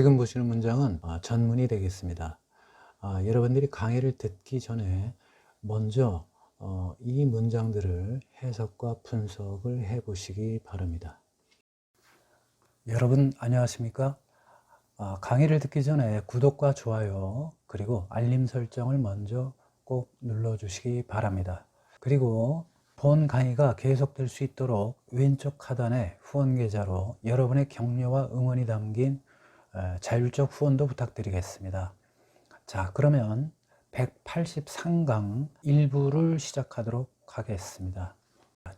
지금 보시는 문장은 아, 전문이 되겠습니다. 아, 여러분들이 강의를 듣기 전에 먼저 어, 이 문장들을 해석과 분석을 해 보시기 바랍니다. 여러분 안녕하십니까? 아, 강의를 듣기 전에 구독과 좋아요 그리고 알림 설정을 먼저 꼭 눌러주시기 바랍니다. 그리고 본 강의가 계속될 수 있도록 왼쪽 하단에 후원 계좌로 여러분의 격려와 응원이 담긴 에, 자율적 후원도 부탁드리겠습니다. 자, 그러면 183강 1부를 시작하도록 하겠습니다.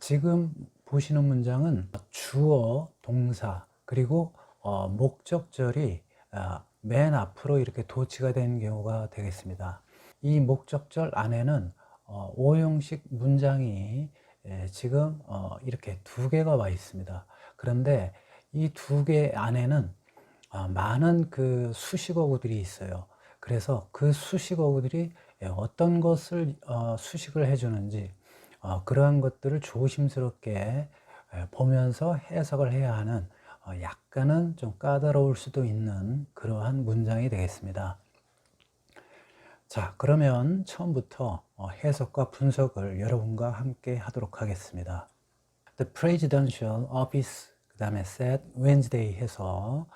지금 보시는 문장은 주어, 동사, 그리고 어, 목적절이 아, 맨 앞으로 이렇게 도치가 된 경우가 되겠습니다. 이 목적절 안에는 어, 오형식 문장이 예, 지금 어, 이렇게 두 개가 와 있습니다. 그런데 이 두 개 안에는 어, 많은 그 수식어구들이 있어요. 그래서 그 수식어구들이 예, 어떤 것을 어, 수식을 해주는지 어, 그러한 것들을 조심스럽게 예, 보면서 해석을 해야 하는 어, 약간은 좀 까다로울 수도 있는 그러한 문장이 되겠습니다. 자, 그러면 처음부터 어, 해석과 분석을 여러분과 함께 하도록 하겠습니다. The Presidential Office, 그 다음에 said Wednesday 해서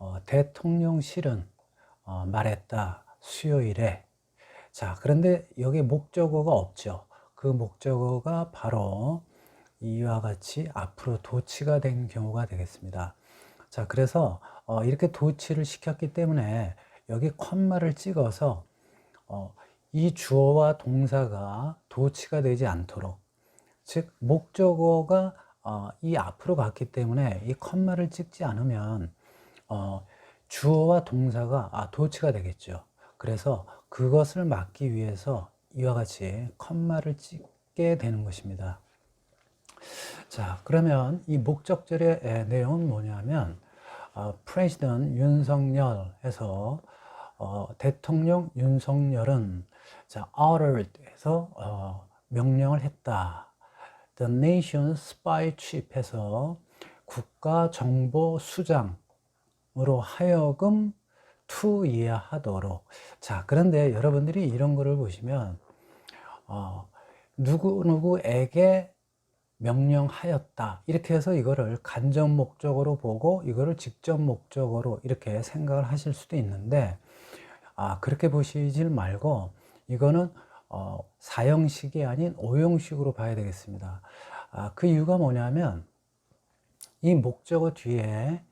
어, 대통령실은 어, 말했다. 수요일에. 자 그런데 여기 목적어가 없죠. 그 목적어가 바로 이와 같이 앞으로 도치가 된 경우가 되겠습니다. 자 그래서 어, 이렇게 도치를 시켰기 때문에 여기 콤마를 찍어서 어, 이 주어와 동사가 도치가 되지 않도록 즉 목적어가 어, 이 앞으로 갔기 때문에 이 콤마를 찍지 않으면 어, 주어와 동사가 아, 도치가 되겠죠. 그래서 그것을 막기 위해서 이와 같이 컴마를 찍게 되는 것입니다. 자, 그러면 이 목적절의 에, 내용은 뭐냐면 어, 프레시던 윤석열 해서 어, 대통령 윤석열은 자, ordered 해서 어, 명령을 했다. The nation spy chief 해서 국가 정보 수장 으로 하여금 투이해하도록. 자 그런데 여러분들이 이런 거를 보시면 어, 누구누구에게 명령하였다. 이렇게 해서 이거를 간접 목적으로 보고 이거를 직접 목적으로 이렇게 생각을 하실 수도 있는데 아 그렇게 보시질 말고 이거는 어, 사형식이 아닌 오형식으로 봐야 되겠습니다. 아, 그 이유가 뭐냐면 이 목적어 뒤에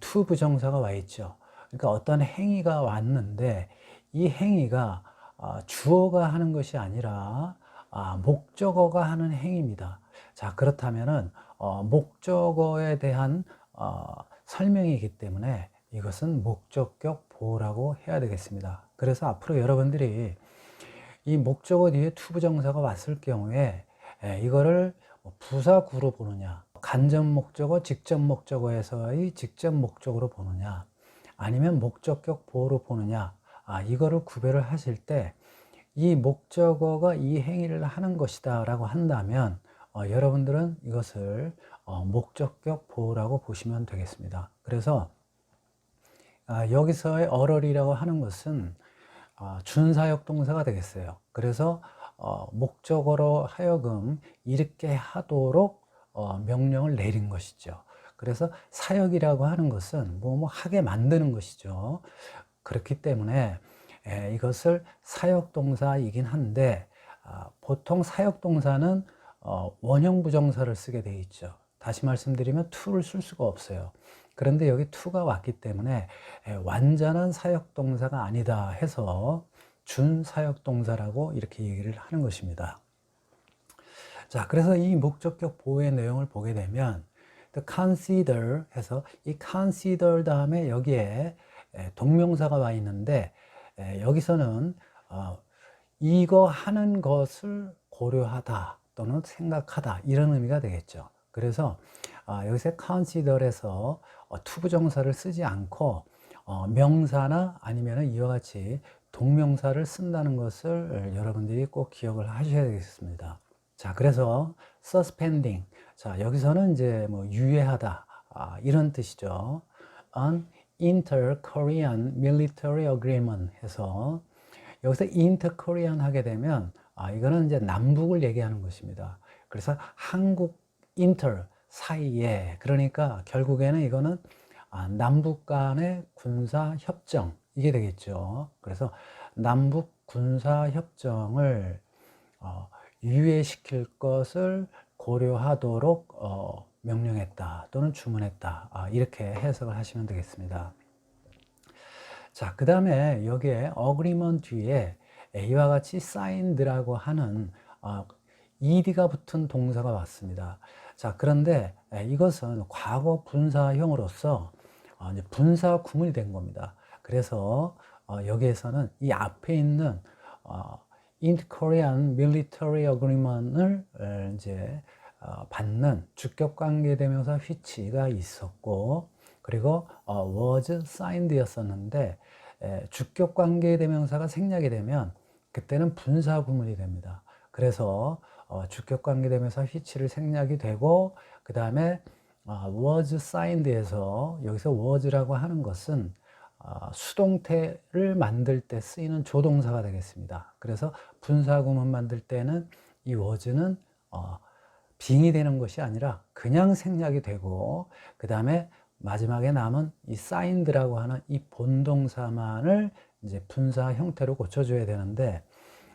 투 예, 부정사가 와 있죠. 그러니까 어떤 행위가 왔는데 이 행위가 아, 주어가 하는 것이 아니라 아, 목적어가 하는 행위입니다. 자 그렇다면은 어, 목적어에 대한 어, 설명이기 때문에 이것은 목적격 보호라고 해야 되겠습니다. 그래서 앞으로 여러분들이 이 목적어 뒤에 투부정사가 왔을 경우에 이거를 뭐 부사구로 보느냐 간접 목적어, 직접 목적어에서의 직접 목적으로 보느냐, 아니면 목적격 보호로 보느냐, 아, 이거를 구별을 하실 때 이 목적어가 이 행위를 하는 것이다 라고 한다면 어, 여러분들은 이것을 어, 목적격 보호라고 보시면 되겠습니다. 그래서 아, 여기서의 어럴이라고 하는 것은 어, 준사역 동사가 되겠어요. 그래서 어, 목적어로 하여금 이렇게 하도록 어, 명령을 내린 것이죠. 그래서 사역이라고 하는 것은 뭐, 뭐 하게 만드는 것이죠. 그렇기 때문에 에, 이것을 사역 동사이긴 한데 아, 보통 사역 동사는 어, 원형 부정사를 쓰게 돼 있죠. 다시 말씀드리면 to를 쓸 수가 없어요. 그런데 여기 to가 왔기 때문에 에, 완전한 사역 동사가 아니다 해서 준 사역 동사라고 이렇게 얘기를 하는 것입니다. 자, 그래서 이 목적격 보호의 내용을 보게 되면 consider 해서 이 consider 다음에 여기에 동명사가 와 있는데 여기서는 어, 이거 하는 것을 고려하다 또는 생각하다 이런 의미가 되겠죠. 그래서 아, 여기서 consider에서 어, 투부정사를 쓰지 않고 어, 명사나 아니면 이와 같이 동명사를 쓴다는 것을 여러분들이 꼭 기억을 하셔야 되겠습니다. 자, 그래서 suspending. 자, 여기서는 이제 뭐 유예하다. 아, 이런 뜻이죠. on Inter-Korean Military Agreement 해서 여기서 Inter-Korean 하게 되면 아, 이거는 이제 남북을 얘기하는 것입니다. 그래서 한국 인터 사이에 그러니까 결국에는 이거는 아, 남북 간의 군사 협정 이게 되겠죠. 그래서 남북 군사 협정을 어, 유예시킬 것을 고려하도록 어, 명령했다 또는 주문했다 아, 이렇게 해석을 하시면 되겠습니다. 자, 그 다음에 여기에 agreement 뒤에 이와 같이 signed라고 하는 어, ed가 붙은 동사가 왔습니다. 자, 그런데 이것은 과거 분사형으로서 어, 분사 구문이 된 겁니다. 그래서 어, 여기에서는 이 앞에 있는 어, Military Agreement을 에, 이제 어, 받는 주격 관계 대명사 which가 있었고 그리고 어, was signed였었는데 에, 주격 관계 대명사가 생략이 되면 그때는 분사 구문이 됩니다. 그래서 어, 주격 관계 대명사 which를 생략이 되고 그 다음에 어, was signed에서 여기서 was라고 하는 것은 어, 수동태를 만들 때 쓰이는 조동사가 되겠습니다. 그래서 분사 구문 만들 때는 이 was는 어, 빙이 되는 것이 아니라 그냥 생략이 되고 그 다음에 마지막에 남은 이 signed라고 하는 이 본동사만을 이제 분사 형태로 고쳐줘야 되는데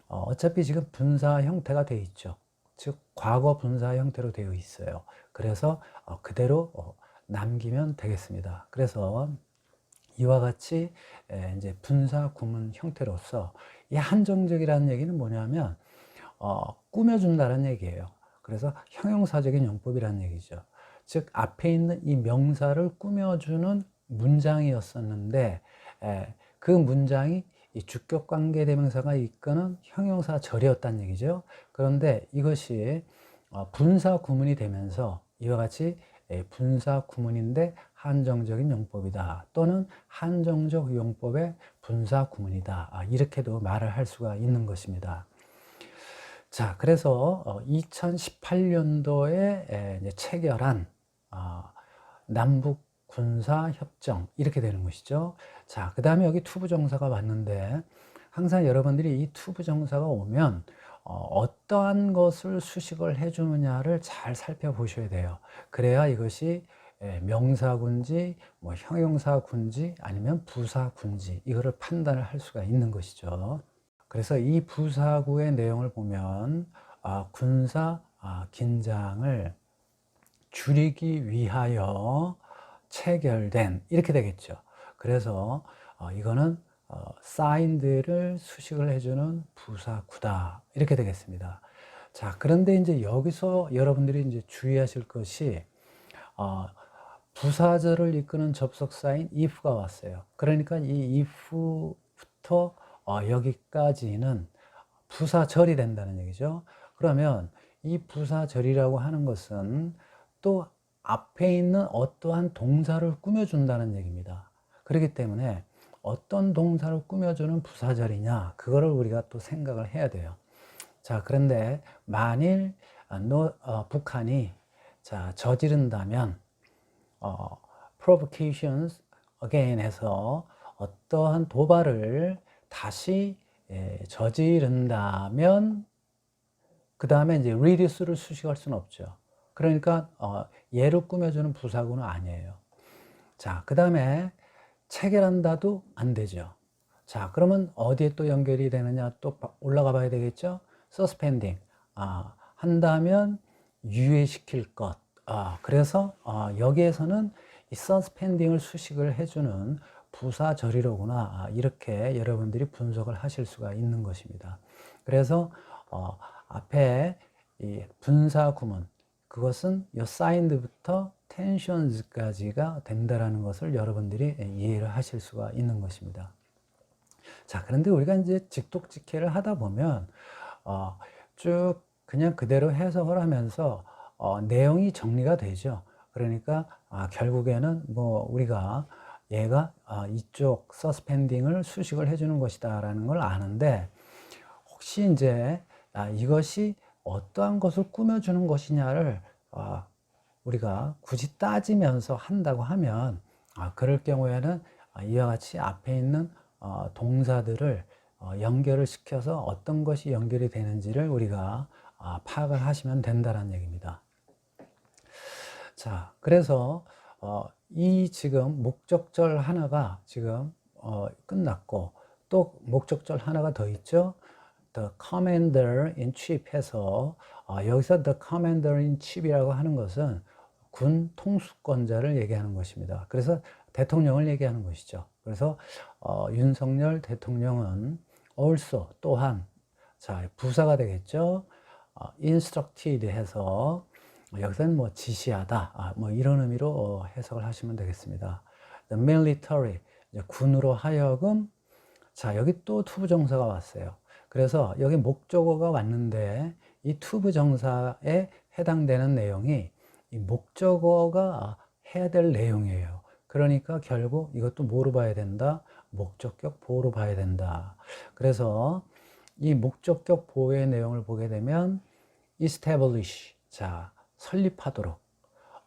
어, 어차피 지금 분사 형태가 되어 있죠. 즉 과거 분사 형태로 되어 있어요. 그래서 어, 그대로 어, 남기면 되겠습니다. 그래서 이와 같이 에, 이제 분사 구문 형태로서 이 한정적이라는 얘기는 뭐냐면 어, 꾸며준다는 얘기예요. 그래서 형용사적인 용법이라는 얘기죠. 즉 앞에 있는 이 명사를 꾸며주는 문장이었었는데 에, 그 문장이 이 주격 관계 대명사가 이끄는 형용사 절이었다는 얘기죠. 그런데 이것이 어, 분사 구문이 되면서 이와 같이 에, 분사 구문인데 한정적인 용법이다 또는 한정적 용법의 분사 구문이다 아, 이렇게도 말을 할 수가 있는 것입니다. 자, 그래서 2018년도에 체결한 어, 남북 군사 협정 이렇게 되는 것이죠. 자, 그 다음에 여기 투부 정사가 왔는데 항상 여러분들이 이 투부 정사가 오면 어, 떠한 것을 수식을 해주느냐를 잘 살펴보셔야 돼요. 그래야 이것이 예, 명사군지, 뭐 형용사군지, 아니면 부사군지 이거를 판단을 할 수가 있는 것이죠. 그래서 이 부사구의 내용을 보면 아, 군사 아, 긴장을 줄이기 위하여 체결된 이렇게 되겠죠. 그래서 어, 이거는 어, 사인들을 수식을 해주는 부사구다 이렇게 되겠습니다. 자 그런데 이제 여기서 여러분들이 이제 주의하실 것이 어, 부사절을 이끄는 접속사인 if가 왔어요. 그러니까 이 if부터 어, 여기까지는 부사절이 된다는 얘기죠. 그러면 이 부사절이라고 하는 것은 또 앞에 있는 어떠한 동사를 꾸며준다는 얘기입니다. 그렇기 때문에 어떤 동사를 꾸며주는 부사절이냐, 그거를 우리가 또 생각을 해야 돼요. 자, 그런데 만일 노, 어, 북한이 자, 저지른다면, 어, provocations again 해서 어떠한 도발을 다시 예, 저지른다면, 그 다음에 이제 reduce를 수식할 수는 없죠. 그러니까 어, 예로 꾸며주는 부사구는 아니에요. 자, 그 다음에 체결한다도 안 되죠. 자, 그러면 어디에 또 연결이 되느냐 또 올라가 봐야 되겠죠? 서스펜딩. 아, 한다면 유예시킬 것. 아, 그래서 어, 여기에서는 이 서스펜딩을 수식을 해주는 부사절이로구나. 아, 이렇게 여러분들이 분석을 하실 수가 있는 것입니다. 그래서 어, 앞에 이 분사 구문 그것은 요 사인드부터 텐션즈까지가 된다라는 것을 여러분들이 이해를 하실 수가 있는 것입니다. 자, 그런데 우리가 이제 직독직해를 하다 보면 어, 쭉 그냥 그대로 해석을 하면서 어, 내용이 정리가 되죠. 그러니까 아, 결국에는 뭐 우리가 얘가 아, 이쪽 서스펜딩을 수식을 해주는 것이다라는 걸 아는데 혹시 이제 아, 이것이 어떠한 것을 꾸며주는 것이냐를 어, 우리가 굳이 따지면서 한다고 하면 아, 그럴 경우에는 아, 이와 같이 앞에 있는 어, 동사들을 어, 연결을 시켜서 어떤 것이 연결이 되는지를 우리가 아, 파악을 하시면 된다는 얘기입니다. 자, 그래서 어, 이 지금 목적절 하나가 지금 어, 끝났고 또 목적절 하나가 더 있죠. The Commander in Chief 해서 어, 여기서 The Commander in Chief이라고 하는 것은 군 통수권자를 얘기하는 것입니다. 그래서 대통령을 얘기하는 것이죠. 그래서 어, 윤석열 대통령은 also 또한 자 부사가 되겠죠. 어, instructed 해서 여기서는 뭐 지시하다 아, 뭐 이런 의미로 어, 해석을 하시면 되겠습니다. Military 군으로 하여금 자 여기 또 투부 정사가 왔어요. 그래서 여기 목적어가 왔는데 이 투부 정사에 해당되는 내용이 이 목적어가 해야 될 내용이에요. 그러니까 결국 이것도 뭐로 봐야 된다? 목적격 보호로 봐야 된다. 그래서 이 목적격 보호의 내용을 보게 되면 establish 자 설립하도록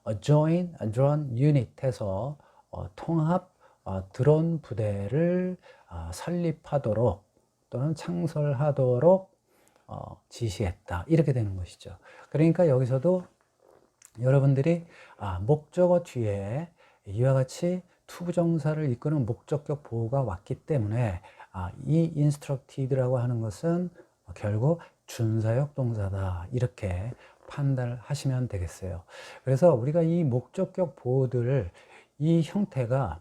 a join a drone unit 해서 어, 통합 어, 드론 부대를 어, 설립하도록 또는 창설하도록 어, 지시했다 이렇게 되는 것이죠. 그러니까 여기서도 여러분들이 아, 목적어 뒤에 이와 같이 투부정사를 이끄는 목적격 보호가 왔기 때문에 아, 이 instructed라고 하는 것은 결국 준사역 동사다 이렇게 판단을 하시면 되겠어요. 그래서 우리가 이 목적격 보호들을 이 형태가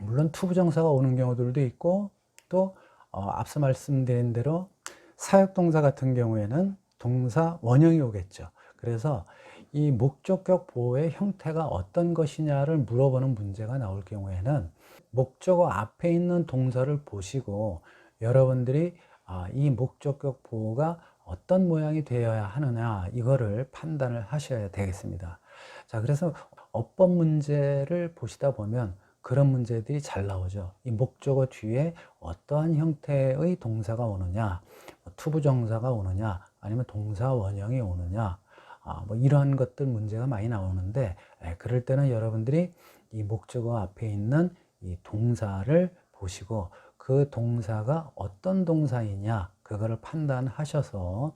물론 투부정사가 오는 경우들도 있고 또 어, 앞서 말씀드린 대로 사역동사 같은 경우에는 동사 원형이 오겠죠. 그래서 이 목적격 보호의 형태가 어떤 것이냐를 물어보는 문제가 나올 경우에는 목적어 앞에 있는 동사를 보시고 여러분들이 아, 이 목적격 보호가 어떤 모양이 되어야 하느냐 이거를 판단을 하셔야 되겠습니다. 자, 그래서 어법 문제를 보시다 보면 그런 문제들이 잘 나오죠. 이 목적어 뒤에 어떠한 형태의 동사가 오느냐, 뭐 투부정사가 오느냐, 아니면 동사 원형이 오느냐, 아, 뭐 이러한 것들 문제가 많이 나오는데, 에, 그럴 때는 여러분들이 이 목적어 앞에 있는 이 동사를 보시고 그 동사가 어떤 동사이냐, 그거를 판단하셔서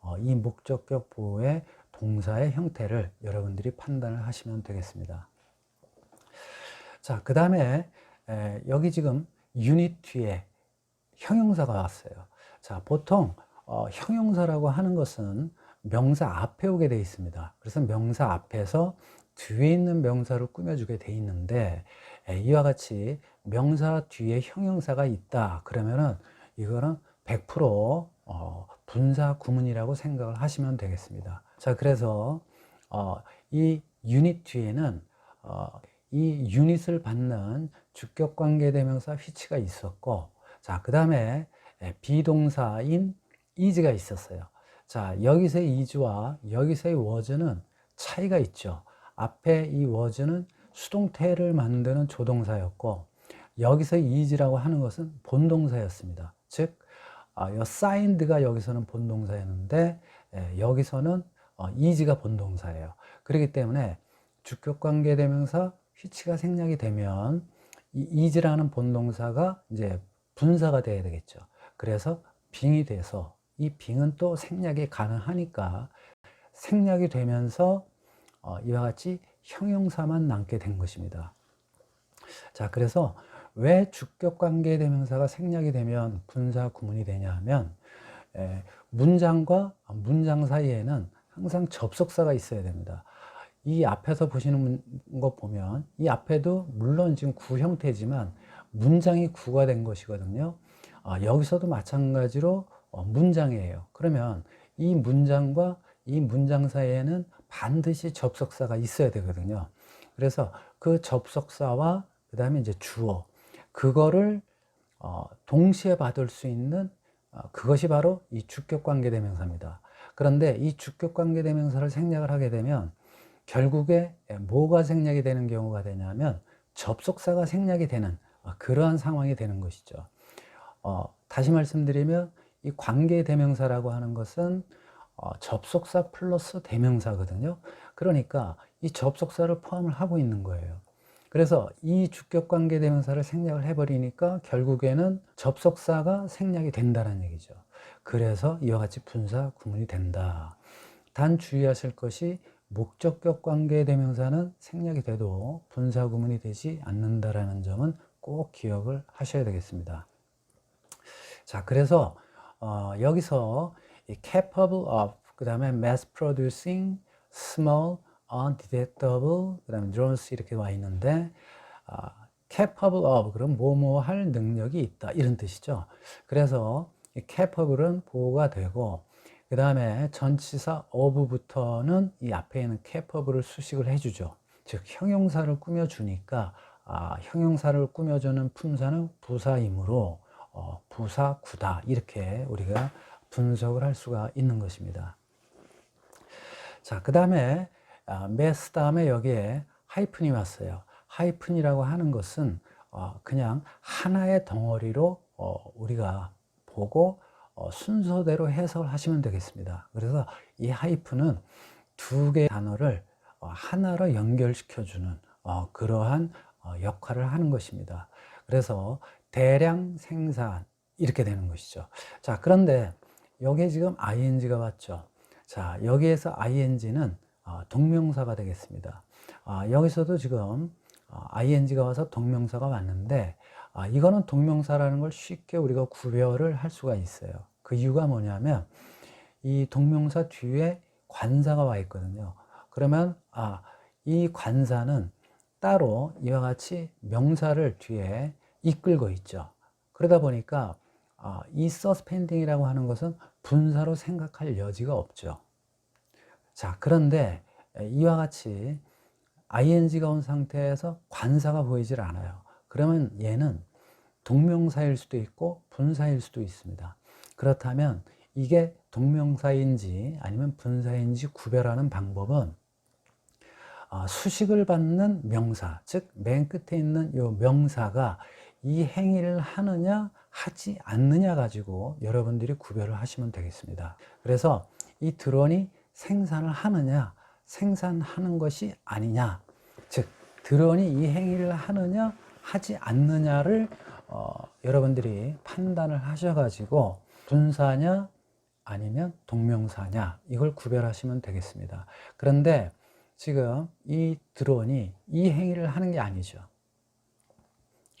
어, 이 목적격 보호의 동사의 형태를 여러분들이 판단을 하시면 되겠습니다. 자, 그 다음에 여기 지금 유닛 뒤에 형용사가 왔어요. 자, 보통 어, 형용사라고 하는 것은 명사 앞에 오게 되어 있습니다. 그래서 명사 앞에서 뒤에 있는 명사를 꾸며주게 돼 있는데 에, 이와 같이 명사 뒤에 형용사가 있다 그러면은 이거는 100% 어, 분사 구문이라고 생각을 하시면 되겠습니다. 자, 그래서 어, 이 유닛 뒤에는 어, 이 유닛을 받는 주격 관계 대명사 which가 있었고, 자, 그 다음에 비동사인 is가 있었어요. 자, 여기서의 is와 여기서의 was는 차이가 있죠. 앞에 이 was는 수동태를 만드는 조동사였고, 여기서 is라고 하는 것은 본동사였습니다. 즉, 아, signed가 여기서는 본동사였는데, 예, 여기서는 어, is가 본동사예요. 그렇기 때문에 주격 관계 대명사 휘치가 생략이 되면 이 is라는 본동사가 이제 분사가 돼야 되겠죠. 그래서 빙이 돼서 이 빙은 또 생략이 가능하니까 생략이 되면서 어, 이와 같이 형용사만 남게 된 것입니다. 자, 그래서 왜 주격 관계 대명사가 생략이 되면 분사 구문이 되냐 하면 에, 문장과 문장 사이에는 항상 접속사가 있어야 됩니다. 이 앞에서 보시는 것 보면 이 앞에도 물론 지금 구 형태지만 문장이 구가 된 것이거든요. 아, 여기서도 마찬가지로 어, 문장이에요. 그러면 이 문장과 이 문장 사이에는 반드시 접속사가 있어야 되거든요. 그래서 그 접속사와 그 다음에 이제 주어 그거를 어, 동시에 받을 수 있는 어, 그것이 바로 이 주격 관계 대명사입니다. 그런데 이 주격 관계 대명사를 생략을 하게 되면 결국에 뭐가 생략이 되는 경우가 되냐면 접속사가 생략이 되는 어, 그러한 상황이 되는 것이죠. 어, 다시 말씀드리면 이 관계 대명사라고 하는 것은 어, 접속사 플러스 대명사거든요. 그러니까 이 접속사를 포함을 하고 있는 거예요. 그래서 이 주격 관계 대명사를 생략을 해버리니까 결국에는 접속사가 생략이 된다는 얘기죠. 그래서 이와 같이 분사 구문이 된다. 단 주의하실 것이 목적격 관계 대명사는 생략이 돼도 분사 구문이 되지 않는다라는 점은 꼭 기억을 하셔야 되겠습니다. 자, 그래서 어, 여기서 이 capable of, 그 다음에 mass producing, small, undetectable, 그 다음에 drones 이렇게 와 있는데 아, capable of, 그럼 뭐뭐 할 능력이 있다 이런 뜻이죠. 그래서 이 capable은 보호가 되고 그 다음에 전치사 of부터는 이 앞에 있는 capable을 수식을 해주죠. 즉 형용사를 꾸며주니까 아, 형용사를 꾸며주는 품사는 부사이므로 어, 부사구다 이렇게 우리가 분석을 할 수가 있는 것입니다. 자, 그 다음에 아, 메스 다음에 여기에 하이픈이 왔어요. 하이픈이라고 하는 것은 어, 그냥 하나의 덩어리로 어, 우리가 보고 어, 순서대로 해석을 하시면 되겠습니다. 그래서 이 하이픈은 두 개의 단어를 어, 하나로 연결시켜주는 어, 그러한 어, 역할을 하는 것입니다. 그래서 대량 생산 이렇게 되는 것이죠. 자, 그런데 여기에 지금 ing가 왔죠. 자, 여기에서 ing는 어, 동명사가 되겠습니다. 아, 여기서도 지금 어, ing가 와서 동명사가 왔는데 아, 이거는 동명사라는 걸 쉽게 우리가 구별을 할 수가 있어요. 그 이유가 뭐냐면 이 동명사 뒤에 관사가 와 있거든요. 그러면 아, 이 관사는 따로 이와 같이 명사를 뒤에 이끌고 있죠. 그러다 보니까 아, 이 서스펜딩이라고 하는 것은 분사로 생각할 여지가 없죠. 자, 그런데 이와 같이 ing가 온 상태에서 관사가 보이질 않아요. 그러면 얘는 동명사일 수도 있고 분사일 수도 있습니다. 그렇다면 이게 동명사인지 아니면 분사인지 구별하는 방법은 아, 수식을 받는 명사, 즉 맨 끝에 있는 이 명사가 이 행위를 하느냐 하지 않느냐 가지고 여러분들이 구별을 하시면 되겠습니다. 그래서 이 드론이 생산을 하느냐 생산하는 것이 아니냐 즉 드론이 이 행위를 하느냐 하지 않느냐를 어, 여러분들이 판단을 하셔가지고 분사냐 아니면 동명사냐 이걸 구별하시면 되겠습니다. 그런데 지금 이 드론이 이 행위를 하는 게 아니죠.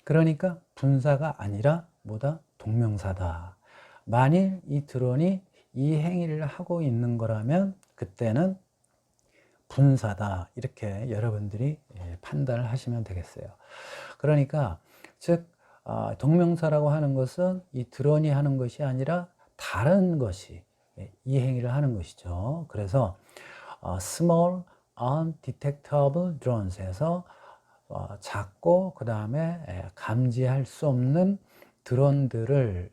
그러니까 분사가 아니라 뭐다? 동명사다. 만일 이 드론이 이 행위를 하고 있는 거라면 그때는 분사다. 이렇게 여러분들이 예, 판단을 하시면 되겠어요. 그러니까 즉 아, 동명사라고 하는 것은 이 드론이 하는 것이 아니라 다른 것이 예, 이 행위를 하는 것이죠. 그래서 어, small undetectable drones에서 어, 작고 그 다음에 감지할 수 없는 드론들을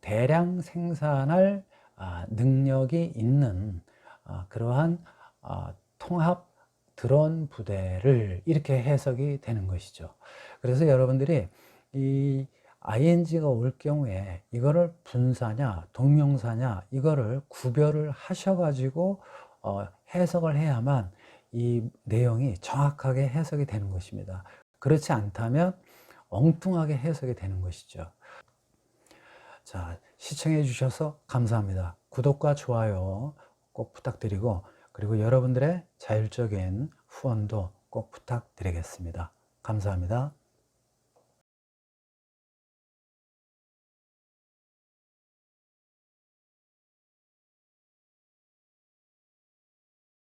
대량 생산할 아, 능력이 있는 아, 그러한 아, 통합 드론 부대를 이렇게 해석이 되는 것이죠. 그래서 여러분들이 이 ing가 올 경우에 이거를 분사냐 동명사냐 이거를 구별을 하셔가지고 어, 해석을 해야만 이 내용이 정확하게 해석이 되는 것입니다. 그렇지 않다면 엉뚱하게 해석이 되는 것이죠. 자, 시청해 주셔서 감사합니다. 구독과 좋아요 꼭 부탁드리고 그리고 여러분들의 자율적인 후원도 꼭 부탁드리겠습니다. 감사합니다.